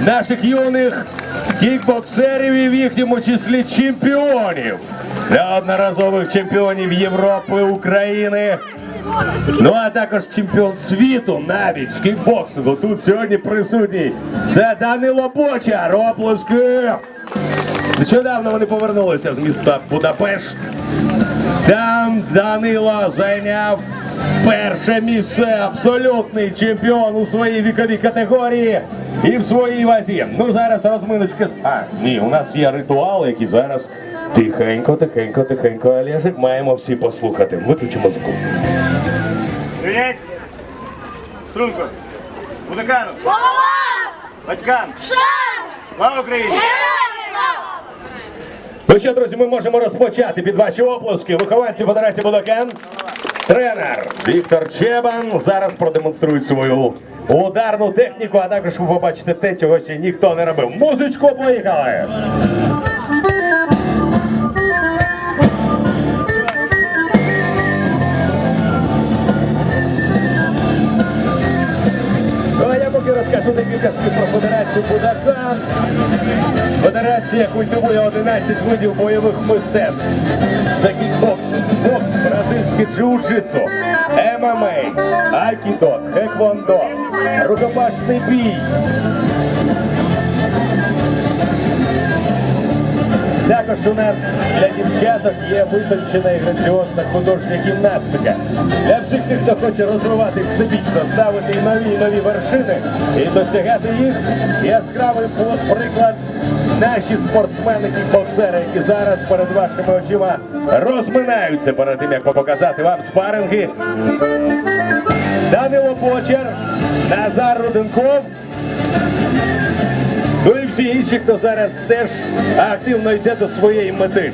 наших юних кікбоксерів і в їхньому числі чемпіонів. Неодноразових чемпіонів Європи, України. Ну а також чемпіон світу навіть з кікбоксингу. Тут сьогодні присутній. Це Данило Бочар. Оплески! Нещодавно вони повернулися з міста Будапешт. Там Данило зайняв перше місце. Абсолютний чемпіон у своїй віковій категорії і в своїй вазі. Ну зараз розминочка. А, ні, у нас є ритуал, який зараз тихенько, тихенько, тихенько, Олежик, маємо всі послухати. Виключи музику. Рівняйсь. Струнко. Будакану. Голова! Батькам. Слава Україні! Ну що, друзі, ми можемо розпочати під ваші оплески. Вихованці Федерації Будакен. Тренер Віктор Чебан зараз продемонструє свою ударну техніку, а також ви побачите те, чого ще ніхто не робив. Музичку поїхали! Ну, я поки розкажу декілька слів про Федерацію Будакан. Федерація культивує 11 видів бойових мистецтв. Це кікбокс, бокс, бразильське джиу-джитсу, ММА, айкідо, хеквондо, рукопашний бій. Також у нас для дівчаток є витончена і граціозна художня гімнастика. Для всіх тих, хто хоче розвивати всебічно, ставити нові і нові вершини і досягати їх. Яскравий приклад наші спортсмени і боксери, які зараз перед вашими очима розминаються перед тим, як показати вам спаринги. Данило Бочар, Назар Руденков. Ну і всі інші, хто зараз теж активно йде до своєї мети.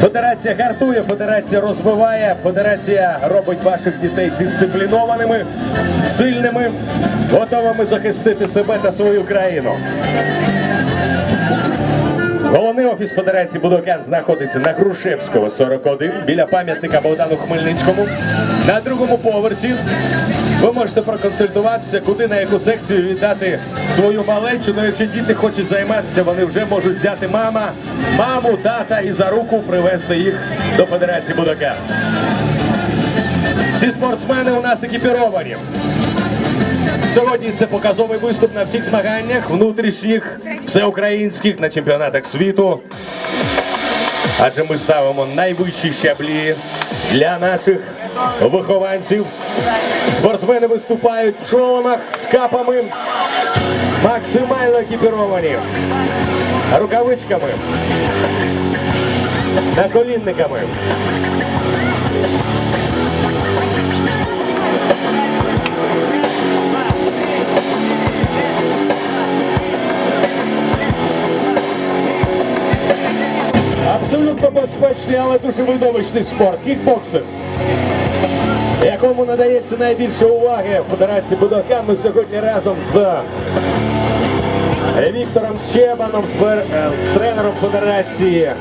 Федерація гартує, федерація розвиває, федерація робить ваших дітей дисциплінованими, сильними, готовими захистити себе та свою країну. Головний офіс Федерації Будокян знаходиться на Грушевського 41 біля пам'ятника Богдану Хмельницькому. На другому поверсі ви можете проконсультуватися, куди на яку секцію віддати свою малечу. Ну, якщо діти хочуть займатися, вони вже можуть взяти мама, маму, тата і за руку привезти їх до Федерації Будокян. Всі спортсмени у нас екіпіровані. Сьогодні це показовий виступ на всіх змаганнях, внутрішніх, всеукраїнських, на чемпіонатах світу. Адже ми ставимо найвищі щаблі для наших вихованців. Спортсмени виступають в шоломах з капами, максимально екіпіровані, рукавичками, наколінниками. Безпечний, але дуже видовищний спорт. Кікбоксинг. Якому надається найбільше уваги Федерації Будокан. Ми сьогодні разом з Віктором Чебаном, е, з тренером Федерації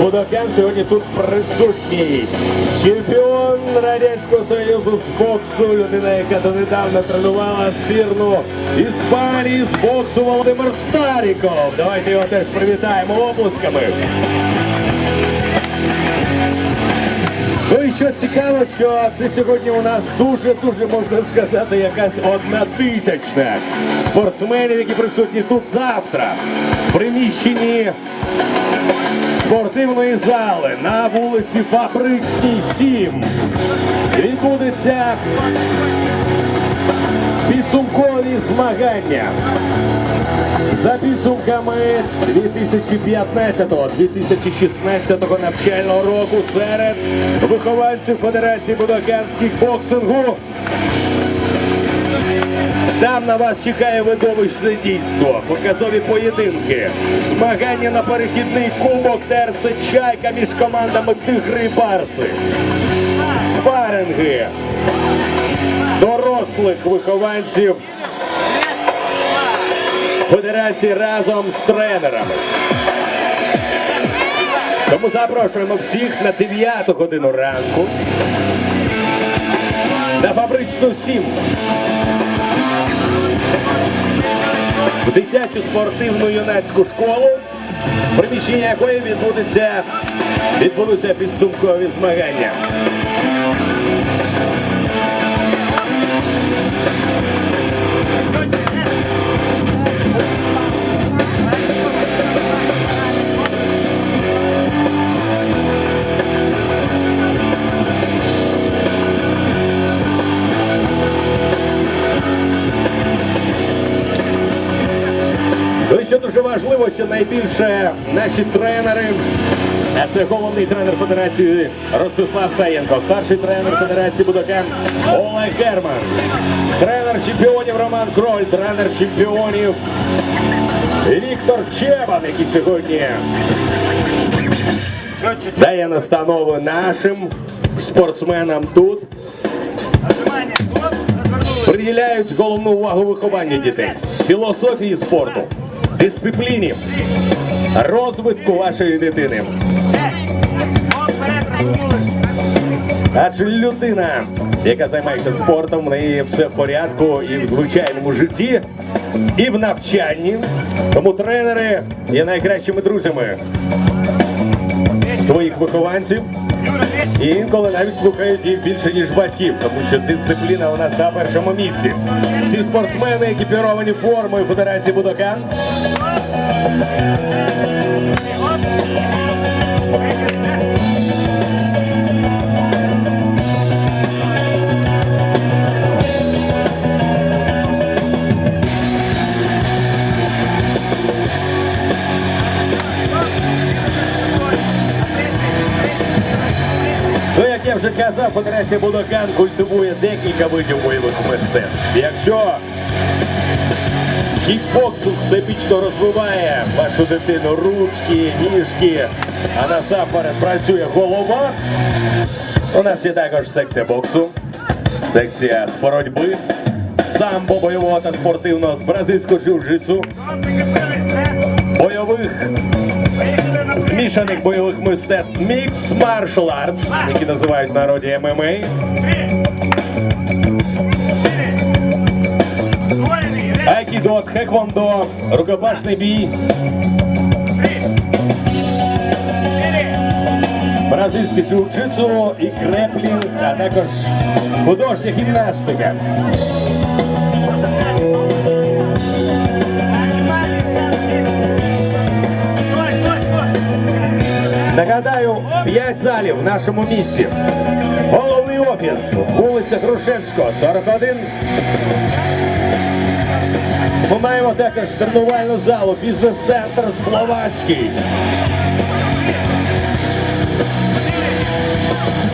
Будокан. Сьогодні тут присутній чемпіон Радянського Союзу з боксу, людина, яка донедавна тренувала збірну Іспанії з боксу Володимир Старіков. Давайте його теж привітаємо оплесками. Ну і що цікаво, що це сьогодні у нас дуже-дуже можна сказати якась одна тисячна спортсменів, які присутні тут завтра в приміщенні спортивної зали на вулиці Фабричній 7. Відбудеться підсумкові змагання. За підсумками 2015-2016 навчального року серед вихованців Федерації Будоканських боксингу. Там на вас чекає видовищне дійство, показові поєдинки, змагання на перехідний кубок ТРЦ Чайка між командами Тигри і Барси, спаринги. Дорослих вихованців Федерації разом з тренерами. Тому запрошуємо всіх на 9 годину ранку на фабричну 7. в дитячу спортивну юнацьку школу, приміщення якої відбудеться, відбудуться підсумкові змагання. Дуже важливо, що найбільше наші тренери, а це головний тренер Федерації Ростислав Саєнко, старший тренер Федерації Будокан Олег Герман, тренер чемпіонів Роман Кроль, тренер чемпіонів Віктор Чебан, який сьогодні дає настанови нашим спортсменам тут. Приділяють головну увагу вихованню дітей, філософії спорту, дисципліні, розвитку вашої дитини. Адже людина, яка займається спортом, в неї все в порядку і в звичайному житті, і в навчанні. Тому тренери є найкращими друзями своїх вихованців. І інколи навіть слухають їх більше, ніж батьків, тому що дисципліна у нас на першому місці. Ці спортсмени екіпіровані формою Федерації Будокан. Казав, Федерація Будокан культивує декілька видів бойових мистецтв. Якщо кікбоксинг всебічно розвиває вашу дитину ручки, ніжки, а насамперед працює голова. У нас є також секція боксу, секція з боротьби, самбо бойового та спортивного з бразильського джиу-джитсу, змішаних бойових мистецтв Mix Martial Arts, які називають в народі ММА, Айкідо, Хеквондо, рукопашний бій, бразильське джиу-джитсу і креплінг, а також художня гімнастика. Нагадаю, 5 залів в нашому місті. Головний офіс, вулиця Грушевського, 41. Ми маємо також тренувальну залу, бізнес-центр Словацький.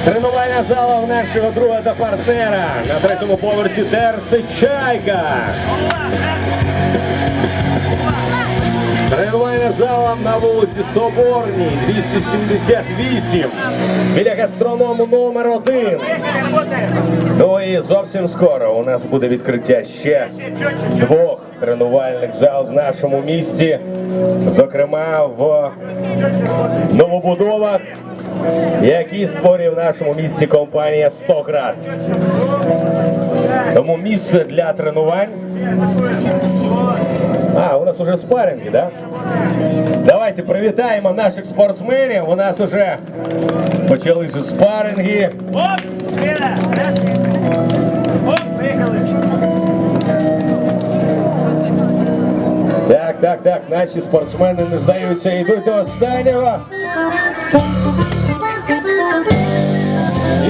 Тренувальна зала в нашого друга та партнера на третьому поверсі Терце Чайка. Зала на вулиці Соборній, 278. Біля гастроному номер один. Ну і зовсім скоро у нас буде відкриття ще двох тренувальних зал в нашому місті, зокрема в новобудовах, які створює в нашому місті компанія Стоград. Тому місце для тренувань. А, у нас уже спарринги, да? Давайте привітаємо наших спортсменів. У нас уже почалися спарринги. Так, так, так, наші спортсмени не здаються, йдуть до останнього.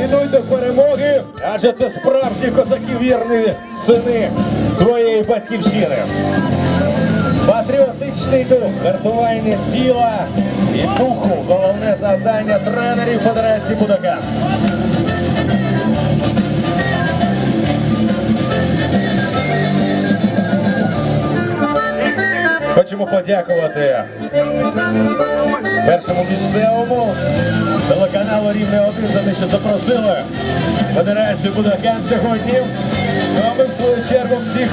Йдуть до перемоги, адже це справжні козаки, вірні сини своєї батьківщини. Патріотичний дух, гартування тіла і духу головне завдання тренерів Федерації Будокан. Хочемо подякувати першому місцевому телеканалу Рівне 1 за те, що запросили Федерацію Будокан сьогодні. А ми в свою чергу всіх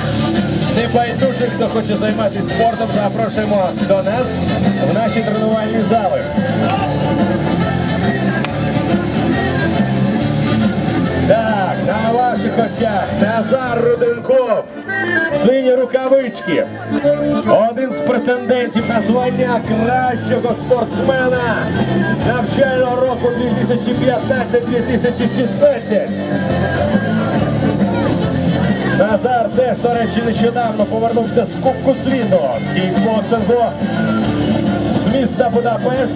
небайдужих, хто хоче займатися спортом, запрошуємо до нас в наші тренувальні зали. Так, на ваших очах Назар Руденков, Сині рукавички. Один з претендентів на звання кращого спортсмена навчального року 2015-2016. Теж, до речі, нещодавно повернувся з Кубку світу з кікбоксингу з міста Будапешт.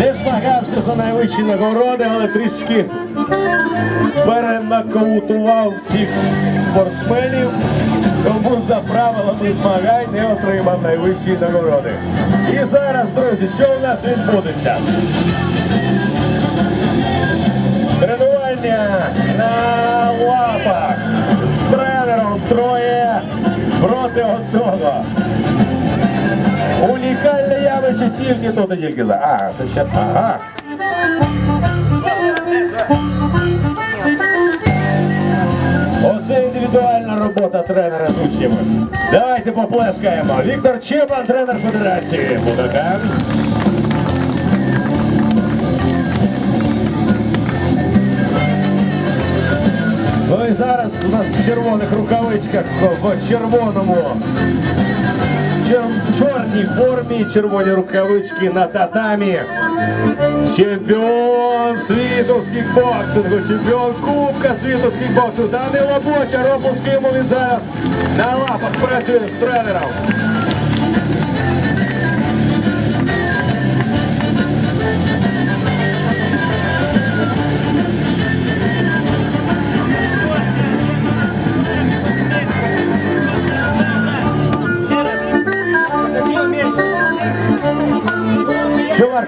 Не змагався за найвищі нагороди, але трішки перенокаутував цих спортсменів. Тому за правилами змагань не отримав найвищі нагороди. І зараз, друзі, що у нас відбудеться? Тренування на лапах з тренером троє проти одного. Унікальне явище тільки тут і тільки за. А, це ще. Ага. Оце індивідуальна робота тренера з учнями. Давайте поплескаємо. Віктор Чепан, тренер Федерації Будакан. Ну і зараз у нас в червоних рукавичках, в червоному, чер- в чорній формі, червоні рукавички на татамі. Чемпіон світу з кікбоксингу, чемпіон Кубка світу з кікбоксингу. Данило Бочар, опускаємо він зараз на лапах працює з тренером.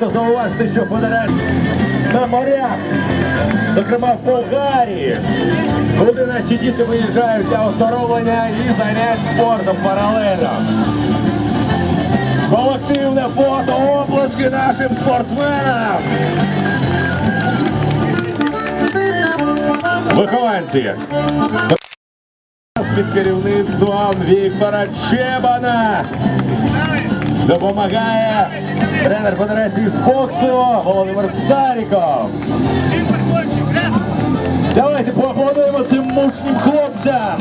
Варто зауважити, що федерація на морях, зокрема в Болгарії, куди наші діти виїжджають для оздоровлення і занять спортом паралельно. Колективне фото, оплески нашим спортсменам. Вихованці. Під керівництвом Віктора Чебана допомагає тренер Федерації з боксу Володимир Старіков. Давайте поаплодуємо цим мужнім хлопцям.